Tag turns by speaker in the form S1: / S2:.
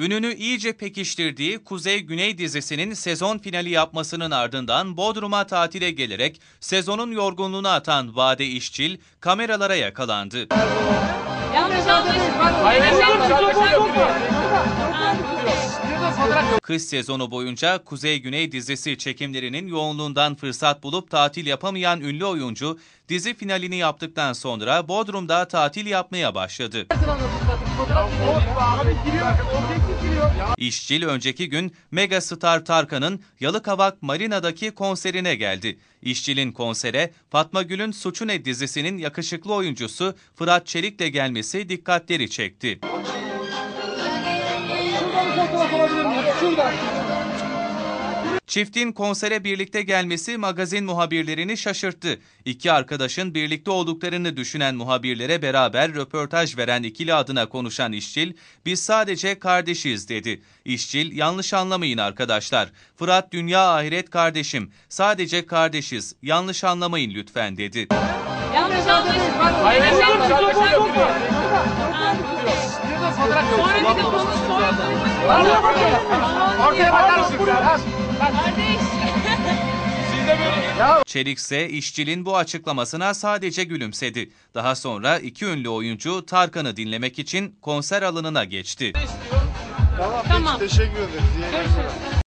S1: Ününü iyice pekiştirdiği Kuzey-Güney dizisinin sezon finali yapmasının ardından Bodrum'a tatile gelerek sezonun yorgunluğunu atan Vade İşçil kameralara yakalandı.
S2: Yanlış anlaşılma.
S1: Kış sezonu boyunca Kuzey-Güney dizisi çekimlerinin yoğunluğundan fırsat bulup tatil yapamayan ünlü oyuncu, dizi finalini yaptıktan sonra Bodrum'da tatil yapmaya başladı. İşçil önceki gün megastar Tarkan'ın Yalıkavak Marina'daki konserine geldi. İşçil'in konsere Fatma Gül'ün Suçu Ne dizisinin yakışıklı oyuncusu Fırat Çelik'le gelmesi dikkatleri çekti. Çiftin konsere birlikte gelmesi magazin muhabirlerini şaşırttı. İki arkadaşın birlikte olduklarını düşünen muhabirlere beraber röportaj veren ikili adına konuşan İşçil, biz sadece kardeşiz dedi. İşçil, yanlış anlamayın arkadaşlar. Fırat dünya ahiret kardeşim. Sadece kardeşiz. Yanlış anlamayın lütfen dedi.
S2: Yanlış anlaşılma. Sonra bir de onu sorduğumuz
S3: Ortaya bakar mısın biraz?
S2: Kardeş.
S1: Çelik ise İşçil'in bu açıklamasına sadece gülümsedi. Daha sonra iki ünlü oyuncu Tarkan'ı dinlemek için konser alanına geçti.
S3: Tamam,
S2: Tamam.
S3: peki teşekkür ederiz. İyi.
S2: Görüşürüz.